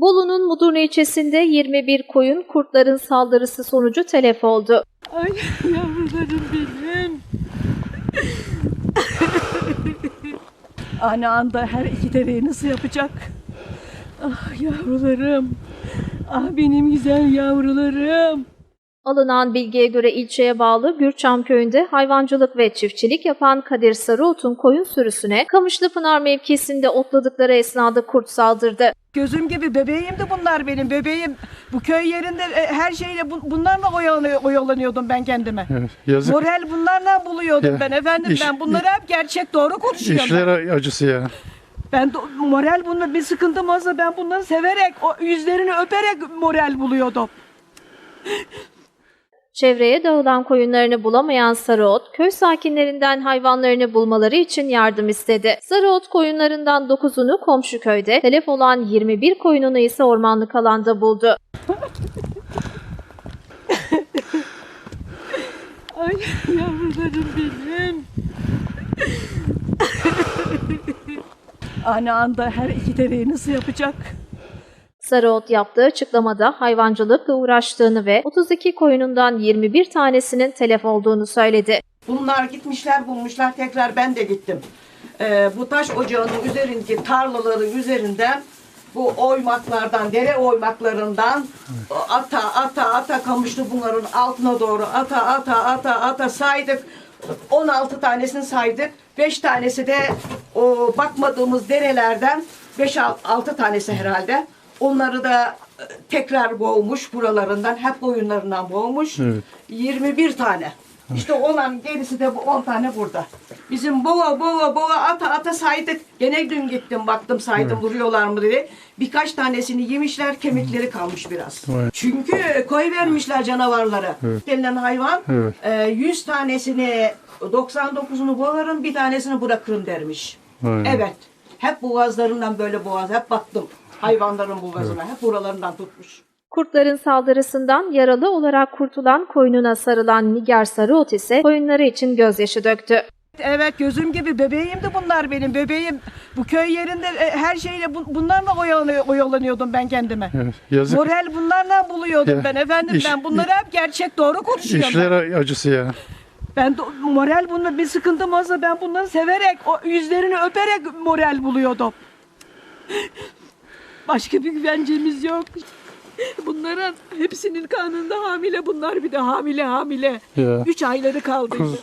Bolu'nun Mudurnu ilçesinde 21 koyun kurtların saldırısı sonucu telef oldu. Ay yavrularım benim. Aynı anda her iki deveyi nasıl yapacak? Ah yavrularım. Ah benim güzel yavrularım. Alınan bilgiye göre ilçeye bağlı Gürçam köyünde hayvancılık ve çiftçilik yapan Kadir Sarıot'un koyun sürüsüne Kamışlıpınar mevkisinde otladıkları esnada kurt saldırdı. Gözüm gibi bebeğimdi bunlar benim bebeğim. Bu köy yerinde e, her şeyle bu- bunlarla oyalanıyor- oyalanıyordum ben kendime. Evet, yazık. Moral bunlarla buluyordum Ya, ben efendim iş- ben bunları hep gerçek doğru konuşuyorum. İşler acısı ya. Ben de, moral bunlar bir sıkıntım olsa ben bunları severek o yüzlerini öperek moral buluyordum. Çevreye dağılan koyunlarını bulamayan Sarıot, köy sakinlerinden hayvanlarını bulmaları için yardım istedi. Sarıot koyunlarından 9'unu komşu köyde, telef olan 21 koyununu ise ormanlık alanda buldu. Ay yavrularım benim. Aynı anda her iki deveyi nasıl yapacak? Sarıot yaptığı açıklamada hayvancılıkla uğraştığını ve 32 koyunundan 21 tanesinin telef olduğunu söyledi. Bunlar gitmişler bulmuşlar tekrar ben de gittim. Ee, bu taş ocağının üzerindeki tarlaların üzerinden bu oymaklardan, dere oymaklarından ata ata ata kamışlı bunların altına doğru ata ata ata ata saydık. 16 tanesini saydık. 5 tanesi de o bakmadığımız derelerden 5-6 tanesi herhalde. Onları da e, tekrar boğmuş buralarından, hep oyunlarından boğmuş. Evet. 21 tane. İşte olan gerisi de bu 10 tane burada. Bizim boğa boğa boğa ata ata saydık. Gene dün gittim baktım saydım vuruyorlar mı diye. Birkaç tanesini yemişler kemikleri kalmış biraz. Evet. Çünkü koy vermişler canavarlara. Denilen hayvan Evet. e, 100 tanesini 99'unu boğarım bir tanesini bırakırım dermiş. Aynen. Evet. Hep boğazlarından böyle boğaz. Hep baktım hayvanların boğazına. Hep buralarından tutmuş. Kurtların saldırısından yaralı olarak kurtulan koyununa sarılan Nigar Sarıot ise koyunları için gözyaşı döktü. Evet gözüm gibi bebeğimdi bunlar benim bebeğim. Bu köy yerinde e, her şeyle bu- bunlarla oyalanıyor- oyalanıyordum ben kendime. Evet, yazık. Moral bunlarla buluyordum Ya, ben efendim iş- ben bunları hep gerçek doğru konuşuyorum. İşler acısı ya. Ben de, moral bunlar bir sıkıntım olsa ben bunları severek o yüzlerini öperek moral buluyordum. Başka bir güvencemiz yok. Bunların hepsinin karnında hamile bunlar bir de hamile hamile. Ya. Üç ayları kaldıydı. Kuz,